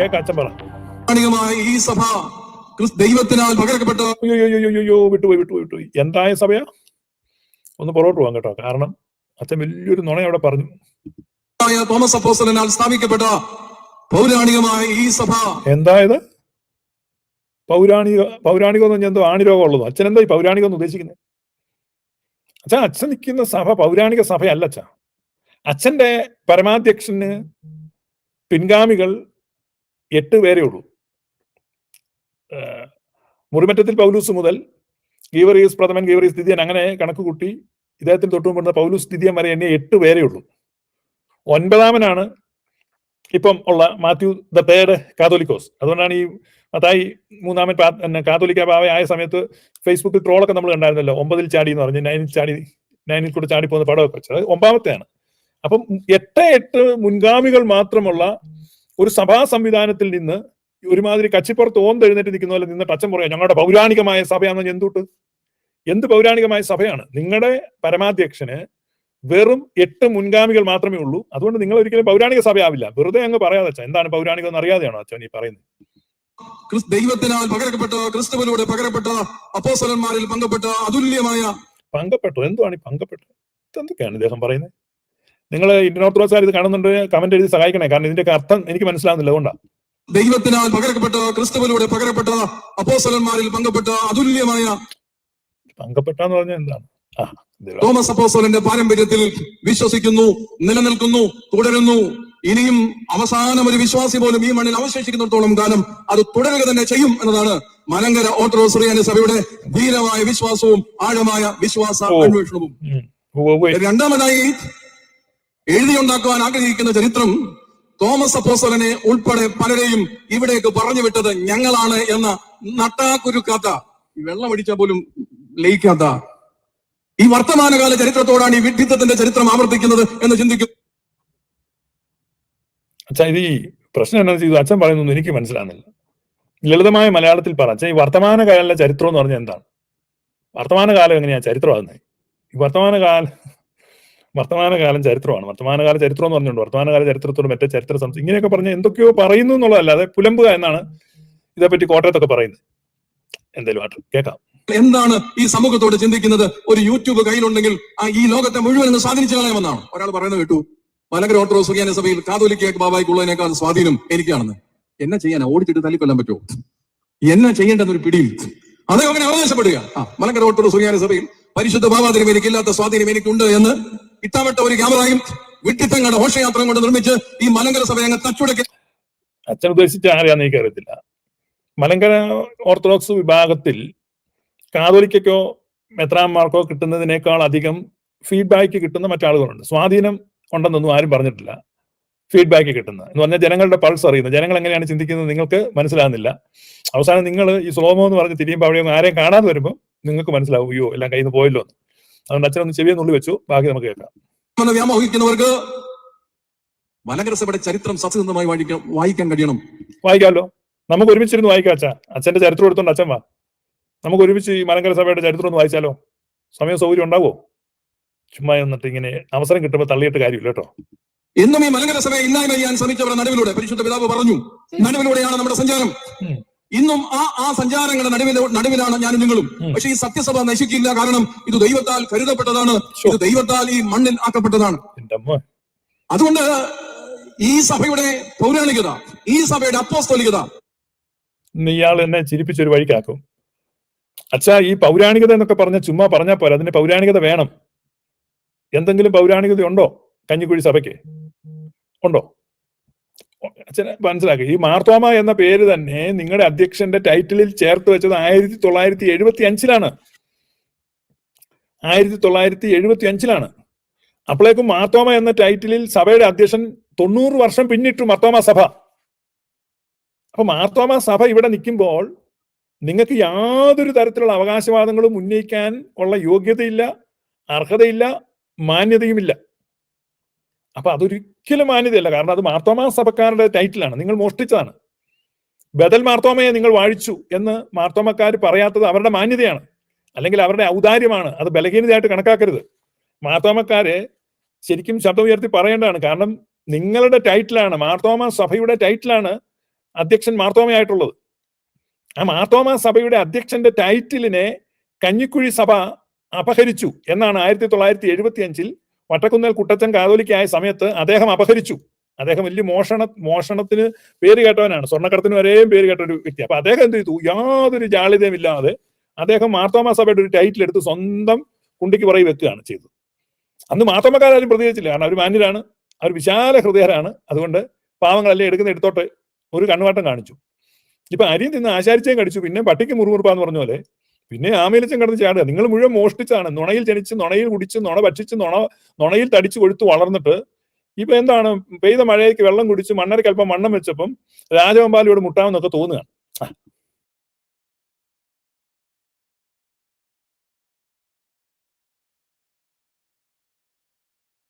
കേക്കാം അച്ഛൻ പറ. ഈ സഭ ദൈവത്തിനാൽ പകരപ്പെട്ട അയ്യോ വിട്ടുപോയി വിട്ടുപോയി വിട്ടുപോയി. എന്തായ സഭയാ? ഒന്ന് പുറകോട്ട് പോകാം കേട്ടോ. കാരണം അച്ഛൻ വലിയൊരു നുണ അവിടെ പറഞ്ഞു. തോമസ് അപ്പോസ്തലനാൽ സ്ഥാപിക്കപ്പെട്ട പൗരാണികമായ ഈ സഭ എന്തായത് പൗരാണിക പൗരാണികം എന്ന് പറഞ്ഞാൽ എന്തോ ആണിരോഗം ഉള്ളതോ അച്ഛൻ എന്തായി ഈ പൗരാണികം എന്ന് ഉദ്ദേശിക്കുന്നത്? അച്ഛൻ അച്ഛൻ നിൽക്കുന്ന സഭ പൗരാണിക സഭയല്ല അച്ഛ. അച്ഛന്റെ പരമാധ്യക്ഷന് പിൻഗാമികൾ എട്ട് പേരേ ഉള്ളൂ. മുറിമറ്റത്തിൽ പൗലൂസ് മുതൽ ഗീവറീസ് പ്രഥമൻ ഗീവറീസ് സ്ഥിതിയൻ അങ്ങനെ കണക്ക് കൂട്ടി ഇദ്ദേഹത്തിന് തൊട്ടുമുമ്പ് പൗലൂസ് സ്ഥിതിയൻ വരെ എട്ട് പേരേ ഉള്ളൂ. ഒൻപതാമനാണ് ഇപ്പം ഉള്ള മാത്യു ദ തേർഡ് കാതോലിക്കോസ്. അതുകൊണ്ടാണ് ഈ മത്തായി മൂന്നാമൻ കാതോലിക്ക ബാവ ആയ സമയത്ത് ഫേസ്ബുക്കിൽ ട്രോളൊക്കെ നമ്മൾ കണ്ടായിരുന്നല്ലോ. ഒമ്പതിൽ ചാടി എന്ന് പറഞ്ഞ് നയനിൽ ചാടി നയനിൽ കൂടെ ചാടി പോകുന്ന പടമൊക്കെ വെച്ചത്. ഒമ്പാമത്തെയാണ് അപ്പം എട്ട് എട്ട് മുൻഗാമികൾ മാത്രമുള്ള ഒരു സഭാ സംവിധാനത്തിൽ നിന്ന് ഒരുമാതിരി കച്ചിപ്പുറത്ത് ഓന്തെഴുന്നേറ്റ് നിൽക്കുന്ന പോലെ നിന്നിട്ട് അച്ഛൻ പറയാം ഞങ്ങളുടെ പൗരാണികമായ സഭയാണെന്ന് എന്തുട്ട്? എന്ത് പൗരാണികമായ സഭയാണ്? നിങ്ങളുടെ പരമാധ്യക്ഷന് വെറും എട്ട് മുൻഗാമികൾ മാത്രമേ ഉള്ളൂ. അതുകൊണ്ട് നിങ്ങൾ ഒരിക്കലും പൗരാണിക സഭയാവില്ല. വെറുതെ അങ്ങ് പറയാതെ അച്ഛൻ എന്താണ് പൗരാണികം എന്ന് അറിയാതെയാണോ അച്ഛൻ ഈ പറയുന്നത്? ദൈവത്തിനാൽ പകരപ്പെട്ട ക്രിസ്തുവിലൂടെ പകരപ്പെട്ട പങ്കപ്പെട്ട അതുല്യമായ പങ്കപ്പെട്ടു. എന്തുവാണ് ഈ പങ്കപ്പെട്ടു? ഇതെന്തൊക്കെയാണ് ഇദ്ദേഹം പറയുന്നത്? നിങ്ങൾ ഇന്ത്യൻ ഓർത്തഡോക്സാർ ഇത് കാണുന്നുണ്ട് കമന്റ് എഴുതി സഹായിക്കണേ. കാരണം ഇതിന്റെ അർത്ഥം എനിക്ക് മനസ്സിലാവുന്നില്ല അതുകൊണ്ടാണ് ദൈവത്തിനാൽ പകരപ്പെട്ട ക്രിസ്തുവിലൂടെ പകരപ്പെട്ട അപ്പോസലന്മാരിൽ പങ്കപ്പെട്ട അതുല്യമായ പങ്കപ്പെട്ടെന്ന് പറഞ്ഞാൽ എന്താണ്? തോമസ് അപ്പോസ്തലന്റെ പാരമ്പര്യത്തിൽ വിശ്വസിക്കുന്നു നിലനിൽക്കുന്നു തുടരുന്നു. ഇനിയും അവസാനം ഒരു വിശ്വാസി പോലും ഈ മണ്ണിൽ അവശേഷിക്കുന്നിടത്തോളം കാലം അത് തുടരുക തന്നെ ചെയ്യും എന്നതാണ് മലങ്കര ഓർത്തഡോക്സ് റിയാനി സഭയുടെ ധീരമായ വിശ്വാസവും ആഴമായ വിശ്വാസ അന്വേഷണവും. രണ്ടാമതായി എഴുതിയുണ്ടാക്കുവാൻ ആഗ്രഹിക്കുന്ന ചരിത്രം തോമസ് അപ്പോസലനെ ഉൾപ്പെടെ പലരെയും ഇവിടേക്ക് പറഞ്ഞു വിട്ടത് ഞങ്ങളാണ് എന്ന ഈ വെള്ളം അടിച്ചാൽ പോലും ലയിക്കാത്ത ഈ വർത്തമാനകാല ചരിത്രത്തോടാണ് ഈ വിഡ്ഢിത്തത്തിന്റെ ചരിത്രം ആവർത്തിക്കുന്നത് എന്ന് ചിന്തിക്കും അച്ഛാ ഇത് ഈ പ്രശ്നം എന്നാ ചെയ്തു അച്ഛൻ പറയുന്നൊന്നും എനിക്ക് മനസ്സിലാകുന്നില്ല ലളിതമായ മലയാളത്തിൽ പറ. അച്ഛാ ഈ വർത്തമാനകാല ചരിത്രം എന്ന് പറഞ്ഞാൽ എന്താണ്? വർത്തമാനകാലം എങ്ങനെയാ ചരിത്രമാകുന്നത് ഈ വർത്തമാനകാല വർത്തമാനകാലം ചരിത്രമാണ്. വർത്തമാനകാല ചരിത്രം എന്ന് പറഞ്ഞുകൊണ്ട് വർത്തമാനകാല ചരിത്രത്തോട് മറ്റേ ചരിത്ര സംസ്ഥ ഇങ്ങനെയൊക്കെ പറഞ്ഞ് എന്തൊക്കെയോ പറയുന്നു എന്നുള്ളതല്ലാതെ പുലമ്പുക എന്നാണ് ഇതേപ്പറ്റി കോട്ടയത്തൊക്കെ പറയുന്നത്. എന്തായാലും ആട്ട് കേൾക്കാം. എന്താണ് ഈ സമൂഹത്തോട് ചിന്തിക്കുന്നത്? ഒരു യൂട്യൂബ് കയ്യിലുണ്ടെങ്കിൽ ഈ ലോകത്തെ മുഴുവൻ ഒന്ന് സ്വാധീനിച്ചു കളയാമെന്നാണ് ഒരാൾ പറയുന്നത് കേട്ടു മലങ്കര ഓർത്തഡോക്സ് സുഖിയാന സഭയിൽ കാതോലിക്കയൊക്കെ ബാബായിക്കുള്ളതിനേക്കാൾ സ്വാധീനം എനിക്കാണെന്ന്. എന്നെ ചെയ്യാനാ? ഓടിച്ചിട്ട് തല്ലിക്കൊല്ലാൻ പറ്റുമോ? എന്നെ ചെയ്യേണ്ടെന്നൊരു പിടിയിൽ. അതെ അങ്ങനെ അവകാശപ്പെടുക. ആ മലങ്കര ഓർത്തഡോക്സ് സുഖിയാന സഭയിൽ പരിശുദ്ധ ബാബാതിരും എനിക്കില്ലാത്ത സ്വാധീനം എനിക്കുണ്ട് എന്ന് ഇട്ടാവട്ട ഒരു ക്യാമറയും വിട്ടിത്തങ്ങളുടെ ഘോഷയാത്ര കൊണ്ട് നിർമ്മിച്ച് ഈ മലങ്കര സഭയെ അങ്ങ് തച്ചുടക്കി. അച്ഛൻ ഉദ്ദേശിച്ച ആരെയാന്ന് എനിക്ക് അറിയത്തില്ല. മലങ്കര ഓർത്തഡോക്സ് വിഭാഗത്തിൽ കാതോലിക്കോ മെത്രാന്മാർക്കോ കിട്ടുന്നതിനേക്കാൾ അധികം ഫീഡ്ബാക്ക് കിട്ടുന്ന മറ്റാളുകളുണ്ട്. സ്വാധീനം ഉണ്ടെന്നൊന്നും ആരും പറഞ്ഞിട്ടില്ല. ഫീഡ്ബാക്ക് കിട്ടുന്നത്. എന്ന് പറഞ്ഞാൽ ജനങ്ങളുടെ പൾസ് അറിയുന്നത്. ജനങ്ങൾ എങ്ങനെയാണ് ചിന്തിക്കുന്നത് നിങ്ങൾക്ക് മനസ്സിലാകുന്നില്ല. അവസാനം നിങ്ങൾ ഈ സ്ലോമോ എന്ന് പറഞ്ഞ് തിരിയുമ്പോൾ അവിടെ ആരെയും കാണാതെ വരുമ്പോൾ നിങ്ങൾക്ക് മനസ്സിലാവും അയ്യോ എല്ലാം കയ്യിൽ നിന്ന് പോയല്ലോ എന്ന്. അതുകൊണ്ട് അച്ഛനൊന്ന് ചെവിയെ നുള്ളി വെച്ചു ബാക്കി നമുക്ക് കേൾക്കാം. വ്യാമോഹിക്കുന്നവർക്ക് മലങ്കര സഭയുടെ ചരിത്രം സത്യസന്ധമായി വായിക്കാൻ വായിക്കാൻ കഴിയണം. വായിക്കാമല്ലോ. നമുക്ക് ഒരുമിച്ചിരുന്ന് വായിക്കാം അച്ഛാ. അച്ഛന്റെ ചരിത്രം എടുത്തോണ്ട് അച്ഛൻ വാ. നമുക്ക് ഒരുമിച്ച് ഈ മലങ്കര സഭയുടെ ചരിത്രം ഒന്ന് വായിച്ചാലോ? സമയം സൗകര്യം ഉണ്ടാവോ? ചുമ്മാ എന്നിട്ട് ഇങ്ങനെ അവസരം കിട്ടുമ്പോൾ തള്ളിയിട്ട് കാര്യമില്ല കേട്ടോ. എന്നും ഈ മലങ്കര സഭയെ ഇല്ലായ്മ ചെയ്യാൻ ശ്രമിച്ചവരുടെ നടുവിലൂടെ പരിശുദ്ധ പിതാവ് പറഞ്ഞു. നടുവിലൂടെയാണ് നമ്മുടെ സഞ്ചാരം. ഇന്നും ആ ആ സഞ്ചാരങ്ങളുടെ നടുവിലെ നടുവിലാണ് ഞാനും നിങ്ങളും. പക്ഷെ ഈ സത്യസഭ നശിക്കില്ല കാരണം ഇത് ദൈവത്താൽ കരുതപ്പെട്ടതാണ് ഇത് ദൈവത്താൽ ഈ മണ്ണിൽ ആക്കപ്പെട്ടതാണ്. അതുകൊണ്ട് ഈ സഭയുടെ പൗരാണികത ഈ സഭയുടെ അപ്പോസ്തോലികത ഇയാൾ എന്നെ ചിരിപ്പിച്ചൊരു വഴിക്കാക്കും അച്ഛാ ഈ പൗരാണികത എന്നൊക്കെ പറഞ്ഞ ചുമ്മാ പറഞ്ഞാൽ പോരാ അതിന് പൗരാണികത വേണം. എന്തെങ്കിലും പൗരാണികത ഉണ്ടോ? കഞ്ഞിക്കുഴി സഭയ്ക്ക്. ഉണ്ടോ? അച്ഛനെ മനസ്സിലാക്കുക ഈ മാർത്തോമ എന്ന പേര് തന്നെ നിങ്ങളുടെ അധ്യക്ഷന്റെ ടൈറ്റിലിൽ ചേർത്ത് വെച്ചത് ആയിരത്തി തൊള്ളായിരത്തി എഴുപത്തി അഞ്ചിലാണ് ആയിരത്തി തൊള്ളായിരത്തി എഴുപത്തി അഞ്ചിലാണ് അപ്പോഴേക്കും മാർത്തോമ എന്ന ടൈറ്റിലിൽ സഭയുടെ അധ്യക്ഷൻ തൊണ്ണൂറ് വർഷം പിന്നിട്ടു മാർത്തോമ സഭ. അപ്പൊ മാർത്തോമ സഭ ഇവിടെ നിൽക്കുമ്പോൾ നിങ്ങൾക്ക് യാതൊരു തരത്തിലുള്ള അവകാശവാദങ്ങളും ഉന്നയിക്കാൻ ഉള്ള യോഗ്യതയില്ല അർഹതയില്ല മാന്യതയുമില്ല. അപ്പൊ അതൊരിക്കലും മാന്യതയല്ല. കാരണം അത് മാർത്തോമ സഭക്കാരുടെ ടൈറ്റിലാണ് നിങ്ങൾ മോഷ്ടിച്ചതാണ്. ബദൽ മാർത്തോമയെ നിങ്ങൾ വാഴിച്ചു എന്ന് മാർത്തോമക്കാർ പറയാത്തത് അവരുടെ മാന്യതയാണ്. അല്ലെങ്കിൽ അവരുടെ ഔദാര്യമാണ്. അത് ബലഹീനതയായിട്ട് കണക്കാക്കരുത്. മാർത്തോമക്കാരെ ശരിക്കും ശബ്ദം ഉയർത്തി പറയേണ്ടതാണ്. കാരണം നിങ്ങളുടെ ടൈറ്റിലാണ് മാർത്തോമ സഭയുടെ ടൈറ്റിലാണ് അധ്യക്ഷൻ മാർത്തോമയായിട്ടുള്ളത് ആ മാർത്തോമ സഭയുടെ അധ്യക്ഷന്റെ ടൈറ്റിലിനെ കഞ്ഞിക്കുഴി സഭ അപഹരിച്ചു എന്നാണ് ആയിരത്തി തൊള്ളായിരത്തി എഴുപത്തി അഞ്ചിൽ വട്ടക്കുന്നേൽ കുട്ടച്ചൻ കാതോലിക്കായ സമയത്ത് അദ്ദേഹം അപഹരിച്ചു. അദ്ദേഹം വലിയ മോഷണ മോഷണത്തിന് പേര് കേട്ടവനാണ്. സ്വർണക്കടത്തിന് വരെയും പേര് കേട്ട ഒരു വ്യക്തി. അപ്പൊ അദ്ദേഹം എന്ത് ചെയ്തു? യാതൊരു ജാളിതയും ഇല്ലാതെ അദ്ദേഹം മാർത്തോമ സഭയുടെ ഒരു ടൈറ്റിൽ എടുത്ത് സ്വന്തം കുണ്ടിക്ക് പുറകെ വെക്കുകയാണ് ചെയ്തത്. അന്ന് മാർത്തോമക്കാരും പ്രതികരിച്ചില്ല. കാരണം അവർ മാന്യരാണ്. അവർ വിശാല ഹൃദയരാണ്. അതുകൊണ്ട് പാവങ്ങളല്ലേ എടുക്കുന്ന എടുത്തോട്ട് ഒരു കണ്ണുവാട്ടം കാണിച്ചു. ഇപ്പൊ അരിയും തിന്ന് ആശാരിച്ചേം കടിച്ചു. പിന്നെ പട്ടിക്ക് മുറുമുറുപ്പാന്ന് പറഞ്ഞ പോലെ പിന്നെ ആമയിലച്ചൻ കിടന്ന് ചാടുക. നിങ്ങൾ മുഴുവൻ മോഷ്ടിച്ചാണ് നുണയിൽ ജനിച്ച് നുണയിൽ കുടിച്ച് നുണ ഭക്ഷിച്ച് നുണ നുണയിൽ തടിച്ച് കൊഴുത്ത് വളർന്നിട്ട് ഇപ്പൊ എന്താണ്? പെയ്ത മഴയ്ക്ക് വെള്ളം കുടിച്ച് മണ്ണരയ്ക്ക് അല്പം മണ്ണം വെച്ചപ്പം രാജവമ്പാലിയോട് മുട്ടാമെന്നൊക്കെ തോന്നുകയാണ്.